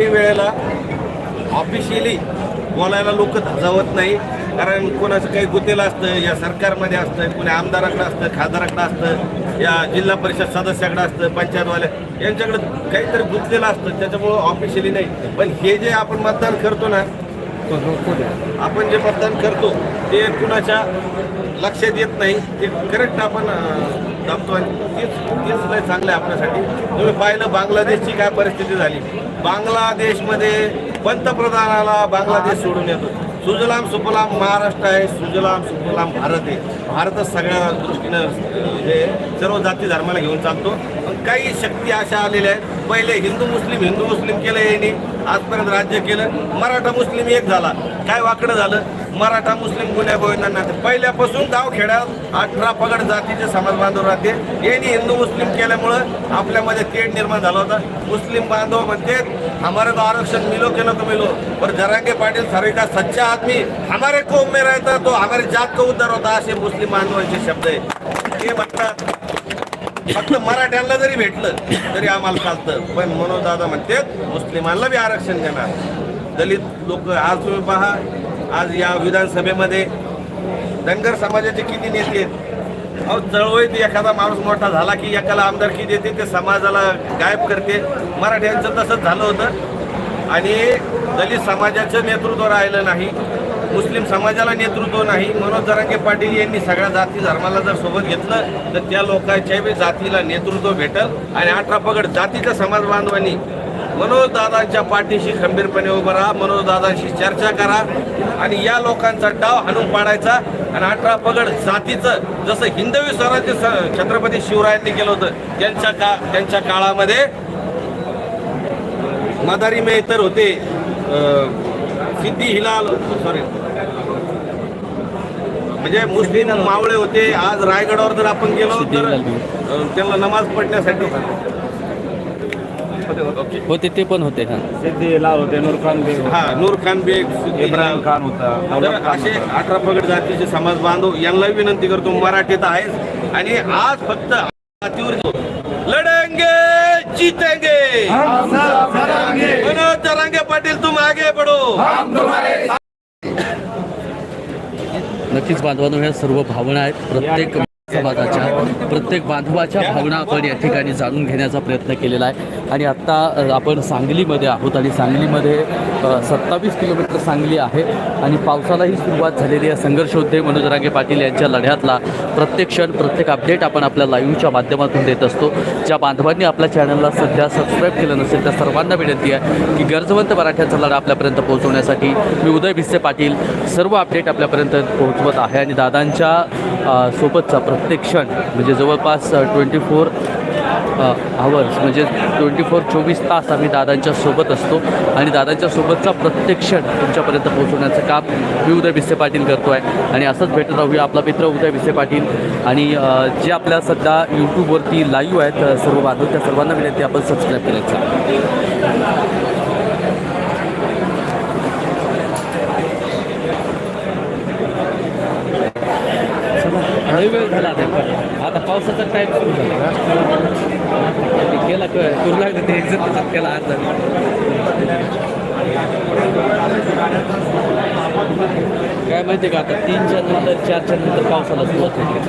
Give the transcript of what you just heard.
काही वेळेला ऑफिशियली बोलायला लोक धाजावत नाही. कारण कोणाचं काही गुतेलं असतं या सरकारमध्ये असतं कोणी आमदाराकडं असतं खासदाराकडं असतं या जिल्हा परिषद सदस्याकडं असतं पंचायतवाल्या यांच्याकडं काहीतरी गुंतलेलं असतं त्याच्यामुळं ऑफिशियली नाही. पण हे जे आपण मतदान करतो ना आपण जे मतदान करतो ते कुणाच्या लक्षात येत नाही. ते करेक्ट आपण दाबतो आणि तेच तेच लय चांगलं आहे आपल्यासाठी. तुम्ही पाहिलं बांगलादेशची काय परिस्थिती झाली? बांगलादेशमध्ये पंतप्रधानाला बांगलादेश सोडून येतो. सुजलाम सुफलाम महाराष्ट्र आहे सुजलाम सुफलाम भारत आहे. भारतच सगळ्या दृष्टीनं हे म्हणजे सर्व जाती धर्माला घेऊन चालतो. पण काही शक्ती अशा आलेल्या आहेत. पहिले हिंदू मुस्लिम हिंदू मुस्लिम केलं यांनी आजपर्यंत राज्य केलं. मराठा मुस्लिम एक झाला. काय वाकडं झालं? मराठा मुस्लिम गुन्ह्या गोविंदांना पहिल्यापासून गावखेड्यात अठरा पगड जातीचे समाज बांधव राहते. यांनी हिंदू मुस्लिम केल्यामुळं आपल्यामध्ये तेढ निर्माण झाला होता. मुस्लिम बांधव म्हणते हमारे तो आरक्षण मिलो के नको मिलो. पर जरांगे पाटील सारे का सच्चा आदमी हमारे कौम में रहता तो हमारे जात का उद्धार होता असे मुस्लिम बांधवांचे शब्द आहे. ते म्हणतात फक्त मराठ्यांना जरी भेटलं तरी आम्हाला चालतं. पण मनोज दादा म्हणते मुस्लिमांना बी आरक्षण देणार. दलित लोक आज तुम्ही पहा आज या विधानसभेमध्ये धनगर समाजाचे किती नेते आहेत? अहो चळवळीत एखादा माणूस मोठा झाला की एकाला आमदारकी देते ते समाजाला गायब करते. मराठ्यांचं तसंच झालं होतं. आणि दलित समाजाचं नेतृत्व राहिलं नाही मुस्लिम समाजाला नेतृत्व नाही. मनोज जरांगे पाटील यांनी सगळ्या जाती धर्माला जर सोबत घेतलं तर त्या लोकांच्या जातीला नेतृत्व भेटल. आणि अठरा पगड जातीच्या समाज बांधवांनी मनोज दादांच्या पाठीशी खंबीरपणे उभं राहा मनोजदादांशी चर्चा करा आणि या लोकांचा डाव हाणून पाडायचा आणि अठरा पगड जातीचं जसं हिंदवी स्वराज्य स- छत्रपती शिवरायांनी केलं होतं त्यांच्या का त्यांच्या काळामध्ये मदारी मेहतर होते सिद्धी हिलाल सॉरी म्हणजे मुस्लिम मावळे होते आज रायगडावर जर आपण गेलो तर त्यांना नमाज पडण्यासाठी होते ते पण होते हा. सिद्धी लाल होते नूरखान बेग हा नूर खान बेग सिद्धी इब्राहिम. खान होता तर असे. अठरा पगड जातीचे समाज बांधव यांना विनंती करतो मराठीत आहेच. आणि आज फक्त जातीवर लढेंगे जीतेंगे मनोज पाटील तुम आगे बढ़ो नक्कीच बांधवांनो ह्या सर्व भावना आहेत. प्रत्येक समाजाच्या प्रत्येक बांधवाच्या भावना आपण या ठिकाणी जाणून घेण्याचा प्रयत्न केलेला आहे. आणि आत्ता आपण सांगलीमध्ये आहोत आणि सांगलीमध्ये सत्तावीस किलोमीटर सांगली आहे आणि पावसालाही सुरुवात झालेली आहे. संघर्षोद्धे मनोज रागे पाटील यांच्या लढ्यातला प्रत्येक क्षण प्रत्येक अपडेट आपण आपल्या लाईव्हच्या माध्यमातून देत असतो. ज्या बांधवांनी आपल्या चॅनलला सध्या सबस्क्राईब केलं नसेल त्या सर्वांना विनंती आहे की गरजवंत मराठ्यांचा लढा आपल्यापर्यंत पोहोचवण्यासाठी मी उदय भिस्से पाटील सर्व अपडेट आपल्यापर्यंत पोहोचवत आहे. आणि दादांच्या सोबतचा प्रत्येक क्षण म्हणजे जवळपास ट्वेंटी फोर आवर्स म्हणजे ट्वेंटी फोर चोवीस तास आम्ही दादांच्या सोबत असतो. आणि दादांच्या सोबतचा प्रत्येक क्षण तुमच्यापर्यंत पोहोचवण्याचं काम मी उदय भिसे पाटील करतो आहे आणि असंच भेटत राहूया आपला मित्र उदय भिसे पाटील. आणि जे आपल्या सध्या यूट्यूबवरती लाईव्ह आहेत सर्व बांधव त्या सर्वांना विनंती आपण सबस्क्राईब करायचं. लई वेळ झाला आता आता पावसाचा टाईम सुरू झाला. केला करू लागलं ते एक्झाम त्याच्यात केला आज काय माहिती आहे का आता तीनच्या नंतर चारच्या नंतर पावसाला सुरुवात होते